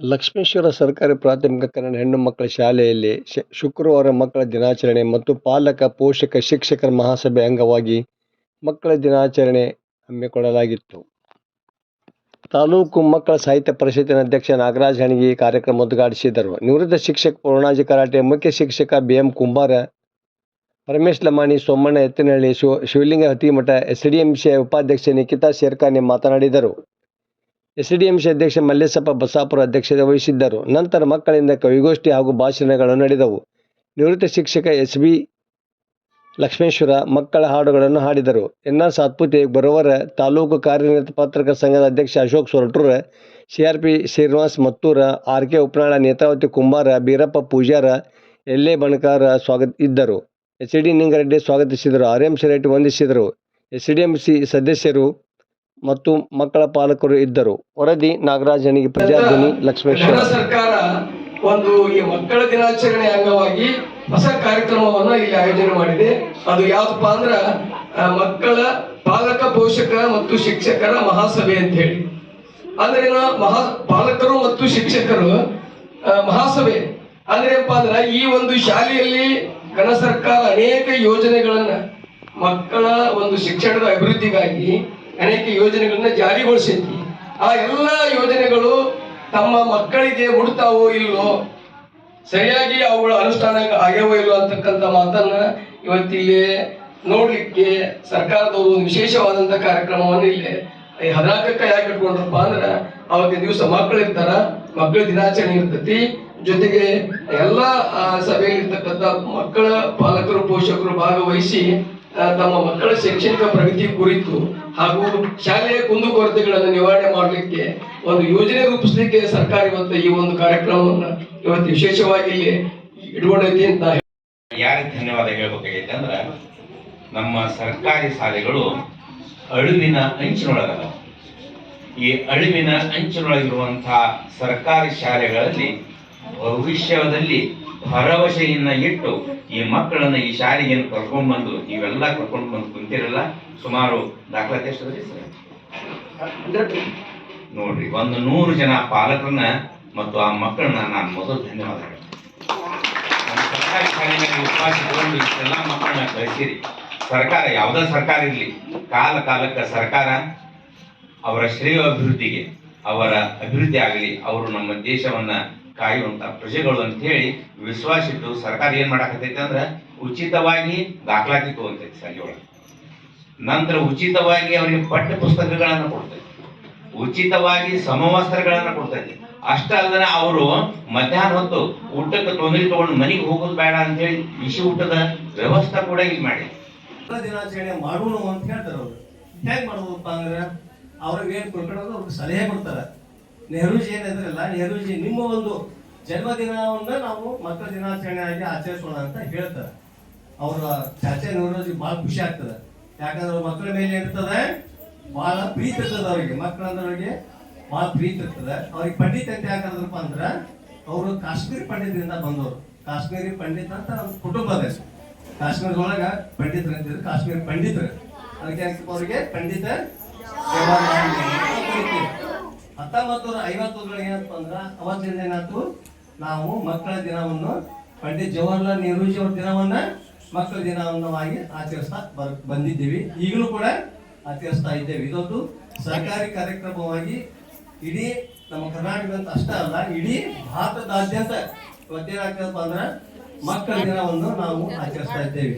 ಲಕ್ಷ್ಮೇಶ್ವರ ಸರ್ಕಾರಿ ಪ್ರಾಥಮಿಕ ಕನ್ನಡ ಹೆಣ್ಣು ಮಕ್ಕಳ ಶಾಲೆಯಲ್ಲಿ ಶುಕ್ರವಾರ ಮಕ್ಕಳ ದಿನಾಚರಣೆ ಮತ್ತು ಪಾಲಕ, ಪೋಷಕ, ಶಿಕ್ಷಕರ ಮಹಾಸಭೆ ಅಂಗವಾಗಿ ಮಕ್ಕಳ ದಿನಾಚರಣೆ ಹಮ್ಮಿಕೊಳ್ಳಲಾಗಿತ್ತು. ತಾಲೂಕು ಮಕ್ಕಳ ಸಾಹಿತ್ಯ ಪರಿಷತ್ತಿನ ಅಧ್ಯಕ್ಷ ನಾಗರಾಜ್ ಹಣಗಿ ಕಾರ್ಯಕ್ರಮ ಉದ್ಘಾಟಿಸಿದರು. ನಿವೃತ್ತ ಶಿಕ್ಷಕ ಪೂರ್ಣಾಜಿ ಕರಾಟೆ, ಮುಖ್ಯ ಶಿಕ್ಷಕ B M Kumbar, Paramesh Lamani, Somanna Ettinahalli, Shiva, Shivalinga Hatimath S D M C ಉಪಾಧ್ಯಕ್ಷೆ ನಿಖಿತಾ ಶೇರ್ಖಾನೆ ಮಾತನಾಡಿದರು. ಎಸ್ಡಿಎಂಸಿ ಅಧ್ಯಕ್ಷ ಮಲ್ಲೇಶಪ್ಪ ಬಸಾಪುರ ಅಧ್ಯಕ್ಷತೆ ವಹಿಸಿದ್ದರು. ನಂತರ ಮಕ್ಕಳಿಂದ ಕವಿಗೋಷ್ಠಿ ಹಾಗೂ ಭಾಷಣಗಳು ನಡೆದವು. ನಿವೃತ್ತ ಶಿಕ್ಷಕ ಎಸ್ ಬಿ ಲಕ್ಷ್ಮೇಶ್ವರ ಮಕ್ಕಳ ಹಾಡುಗಳನ್ನು ಹಾಡಿದರು. ಎನ್ ಆರ್ ಸಾತ್ಪುತೆ ಬರುವರ ತಾಲೂಕು ಕಾರ್ಯನಿರತ ಪತ್ರಕರ್ತರ ಸಂಘದ ಅಧ್ಯಕ್ಷ Ashok Soratur, CRP Srinivas Mattur R K Upnal Netravati Kumbar, Beerappa Pujar ಎಲ್ಲೆ ಬಣಕಾರ ಸ್ವಾಗತ ಇದ್ದರು. ಎಚ್ ಡಿ ನಿಂಗರೆಡ್ಡಿ ಸ್ವಾಗತಿಸಿದರು. ಆರ್ ಎಂ ವಂದಿಸಿದರು. ಎಸ್ ಡಿ ಎಂ ಸಿ ಸದಸ್ಯರು ಮತ್ತು ಮಕ್ಕಳ ಪಾಲಕರು ಇದ್ದರು. ವರದಿ ನಾಗರಾಜನಿಗೆ ಪ್ರಜಾಧ್ವನಿ ಲಕ್ಷ್ಮೇಶ್ವರ. ಸರ್ಕಾರ ಒಂದು ಈ ಮಕ್ಕಳ ದಿನಾಚರಣೆ ಅಂಗವಾಗಿ ಹೊಸ ಕಾರ್ಯಕ್ರಮವನ್ನ ಇಲ್ಲಿ ಆಯೋಜನೆ ಮಾಡಿದೆ. ಅದು ಯಾವ್ದಪ್ಪ ಅಂದ್ರ ಮಕ್ಕಳ ಪಾಲಕ ಪೋಷಕ ಮತ್ತು ಶಿಕ್ಷಕರ ಮಹಾಸಭೆ ಅಂತ ಹೇಳಿ. ಅಂದ್ರೆ ಮಹಾ ಪಾಲಕರು ಮತ್ತು ಶಿಕ್ಷಕರು ಮಹಾಸಭೆ. ಅಂದ್ರೆ ಏನಪ್ಪಾ ಅಂದ್ರ ಈ ಒಂದು ಶಾಲೆಯಲ್ಲಿ ಘನ ಸರ್ಕಾರ ಅನೇಕ ಯೋಜನೆಗಳನ್ನ ಮಕ್ಕಳ ಒಂದು ಶಿಕ್ಷಣದ ಅಭಿವೃದ್ಧಿಗಾಗಿ ಅನೇಕ ಯೋಜನೆಗಳನ್ನ ಜಾರಿಗೊಳಿಸಿದ್ವಿ. ಆ ಎಲ್ಲ ಯೋಜನೆಗಳು ತಮ್ಮ ಮಕ್ಕಳಿಗೆ ಮುಡ್ತಾವೋ ಇಲ್ಲೋ ಸರಿಯಾಗಿ ಅವುಗಳ ಅನುಷ್ಠಾನ ಆಗ್ಯಾವೋ ಇಲ್ಲೋ ಅಂತಕ್ಕಂಥ ಮಾತನ್ನ ಇವತ್ತಿಲ್ಲಿ ನೋಡ್ಲಿಕ್ಕೆ ಸರ್ಕಾರದವರು ಒಂದು ವಿಶೇಷವಾದಂತ ಕಾರ್ಯಕ್ರಮವನ್ನು ಇಲ್ಲಿ ಈ ಹದಿನಾಲ್ಕಕ್ಕ ಯಾಕೆ ಇಟ್ಕೊಂಡ್ರಪ್ಪ ಅಂದ್ರೆ ಅವತ್ತಿನ ದಿವಸ ಮಕ್ಕಳು ಇರ್ತಾರ ಮಕ್ಕಳ ದಿನಾಚರಣೆ ಇರ್ತೈತಿ. ಜೊತೆಗೆ ಎಲ್ಲ ಸಭೆಯಲ್ಲಿರ್ತಕ್ಕಂಥ ಮಕ್ಕಳ ಪಾಲಕರು, ಪೋಷಕರು ಭಾಗವಹಿಸಿ ತಮ್ಮ ಮಕ್ಕಳ ಶೈಕ್ಷಣಿಕ ಪ್ರಗತಿ ಕುರಿತು ಹಾಗೂ ಶಾಲೆಯ ಕುಂದುಕೊರತೆಗಳನ್ನು ನಿವಾರಣೆ ಮಾಡಲಿಕ್ಕೆ ಒಂದು ಯೋಜನೆ ರೂಪಿಸಲಿಕ್ಕೆ ಸರ್ಕಾರ ಇವತ್ತು ಈ ಒಂದು ಕಾರ್ಯಕ್ರಮವನ್ನು ಇವತ್ತು ವಿಶೇಷವಾಗಿ ಇಲ್ಲಿ ಇಟ್ಕೊಂಡೈತಿ ಅಂತ ಯಾರಿಗೆ ಧನ್ಯವಾದ ಹೇಳ್ಬೇಕಾಗೈತೆ ಅಂದ್ರೆ ನಮ್ಮ ಸರ್ಕಾರಿ ಶಾಲೆಗಳು ಅಳಿವಿನ ಅಂಚಿನೊಳಗದ ಈ ಅಳಿವಿನ ಅಂಚಿನೊಳಗಿರುವಂತಹ ಸರ್ಕಾರಿ ಶಾಲೆಗಳಲ್ಲಿ ಭವಿಷ್ಯದಲ್ಲಿ ಭರವಸೆಯನ್ನ ಇಟ್ಟು ಈ ಮಕ್ಕಳನ್ನ ಈ ಶಾಲೆಗೆ ಕರ್ಕೊಂಡ್ ಬಂದು ನೀವೆಲ್ಲ ಕರ್ಕೊಂಡು ಬಂದು ಕುಂತಿರಲ್ಲ ಸುಮಾರು ದಾಖಲಾತಿ ಎಷ್ಟದ್ರಿ ಸರ್? ನೋಡ್ರಿ ಒಂದು ನೂರು ಜನ ಪಾಲಕರನ್ನ ಮತ್ತು ಆ ಮಕ್ಕಳನ್ನ ನಾನು ಮೊದಲು ಧನ್ಯವಾದ ಸರ್ಕಾರಿ ಶಾಲೆಯಲ್ಲಿ ಉಪವಾಸ ತಗೊಂಡು ಇಷ್ಟೆಲ್ಲ ಮಕ್ಕಳನ್ನ ಕಳಿಸಿರಿ. ಸರ್ಕಾರ ಯಾವುದೇ ಸರ್ಕಾರ ಇರಲಿ ಕಾಲ ಕಾಲಕ್ಕೆ ಸರ್ಕಾರ ಅವರ ಶ್ರೇಯ ಅಭಿವೃದ್ಧಿಗೆ ಅವರ ಅಭಿವೃದ್ಧಿ ಆಗಲಿ ಅವರು ನಮ್ಮ ದೇಶವನ್ನ ಕಾಯುವಂತ ಪ್ರಜೆಗಳು ಅಂತ ಹೇಳಿ ವಿಶ್ವಾಸ ಸರ್ಕಾರ ಏನ್ ಮಾಡಾಕತ್ತೈತಿ ಅಂದ್ರೆ ಉಚಿತವಾಗಿ ದಾಖಲಾತಿ ತಗೊಂತೈತಿ ಸಲಿಯೊಳಗೆ ನಂತರ ಉಚಿತವಾಗಿ ಅವರಿಗೆ ಪಠ್ಯ ಪುಸ್ತಕಗಳನ್ನ ಕೊಡ್ತೈತಿ. ಉಚಿತವಾಗಿ ಸಮವಸ್ತ್ರಗಳನ್ನು ಕೊಡ್ತೈತಿ. ಅಷ್ಟ ಅಲ್ಲದೆ ಅವರು ಮಧ್ಯಾಹ್ನ ಹೊತ್ತು ಊಟಕ್ಕೆ ತೊಂದರೆ ತಗೊಂಡು ಮನೆಗೆ ಹೋಗೋದು ಬೇಡ ಅಂತ ಹೇಳಿ ಬಿಸಿ ಊಟದ ವ್ಯವಸ್ಥೆ ಕೂಡ ಇಲ್ಲಿ ಮಾಡಿ. ದಿನಾಚರಣೆ ಮಾಡೋಣ ಅಂತ ಹೇಳ್ತಾರೆ ಅವರು. ಹೇಗೆ ಮಾಡೋದಪ್ಪ ಅಂದ್ರೆ ಅವ್ರಿಗೆ ಏನು ಕೊಡ್ಕೊಳ್ಳೋದು ಅವ್ರಿಗೆ ಸಲಹೆ ಕೊಡ್ತಾರೆ. ನೆಹರೂಜಿ ಏನಿದ್ರಲ್ಲ, ನೆಹರೂಜಿ ನಿಮ್ಮ ಒಂದು ಜನ್ಮದಿನವನ್ನ ನಾವು ಮಕ್ಕಳ ದಿನಾಚರಣೆ ಆಗಿ ಆಚರಿಸೋಣ ಅಂತ ಹೇಳ್ತಾರೆ. ಅವರ ಚರ್ಚೆ ನೆಹರೂಜಿ ಬಹಳ ಖುಷಿ ಆಗ್ತದೆ. ಯಾಕಂದ್ರೆ ಮಕ್ಕಳ ಮೇಲೆ ಇರ್ತದೆ ಬಹಳ ಪ್ರೀತಿ ಇರ್ತದೆ ಅವರಿಗೆ. ಮಕ್ಕಳಂದ್ರೆ ಬಹಳ ಪ್ರೀತಿ ಇರ್ತದೆ. ಅವ್ರಿಗೆ ಪಂಡಿತ್ ಅಂತ ಯಾಕಂದ್ರಪ್ಪ ಅಂದ್ರೆ, ಅವರು ಕಾಶ್ಮೀರಿ ಪಂಡಿತರಿಂದ ಬಂದವರು. ಕಾಶ್ಮೀರಿ ಪಂಡಿತ ಅಂತ ನಮ್ಮ ಕುಟುಂಬದ ಹೆಸರು ಕಾಶ್ಮೀರದೊಳಗ ಪಂಡಿತರು ಅಂತಿದ್ರು ಕಾಶ್ಮೀರಿ ಪಂಡಿತರು. ಅದಕ್ಕೆ ಅವ್ರಿಗೆ? ಪಂಡಿತ ಜವಾಹರ್ಲಾಲ್ ನೆಹರು ಅಂತ ಕರೀತೀವಿ. ಹತ್ತೊಂಬತ್ತು ನೂರ ಐವತ್ತೊಂದರೊಳಗೆ ಏನಪ್ಪ ಅಂದ್ರ ಅವತ್ತಿನ ಏನಾಯ್ತು ನಾವು ಮಕ್ಕಳ ದಿನವನ್ನು ಪಂಡಿತ್ ಜವಾಹರ್ಲಾಲ್ ನೆಹರೂಜಿ ಅವ್ರ ದಿನವನ್ನ ಮಕ್ಕಳ ದಿನವನ್ನವಾಗಿ ಆಚರಿಸ್ತಾ ಬರ್, ಬಂದಿದ್ದೀವಿ. ಈಗಲೂ ಕೂಡ ಆಚರಿಸ್ತಾ ಇದ್ದೇವೆ. ಇದೊಂದು ಸರ್ಕಾರಿ ಕಾರ್ಯಕ್ರಮವಾಗಿ ಇಡೀ ನಮ್ಮ ಕರ್ನಾಟಕ ಅಂತ ಅಷ್ಟೇ ಅಲ್ಲ, ಇಡೀ ಭಾರತದಾದ್ಯಂತ ಇವತ್ತೇನಾಗ್ತದಪ್ಪ ಅಂದ್ರೆ ಮಕ್ಕಳ ದಿನವನ್ನು ನಾವು ಆಚರಿಸ್ತಾ ಇದ್ದೇವೆ.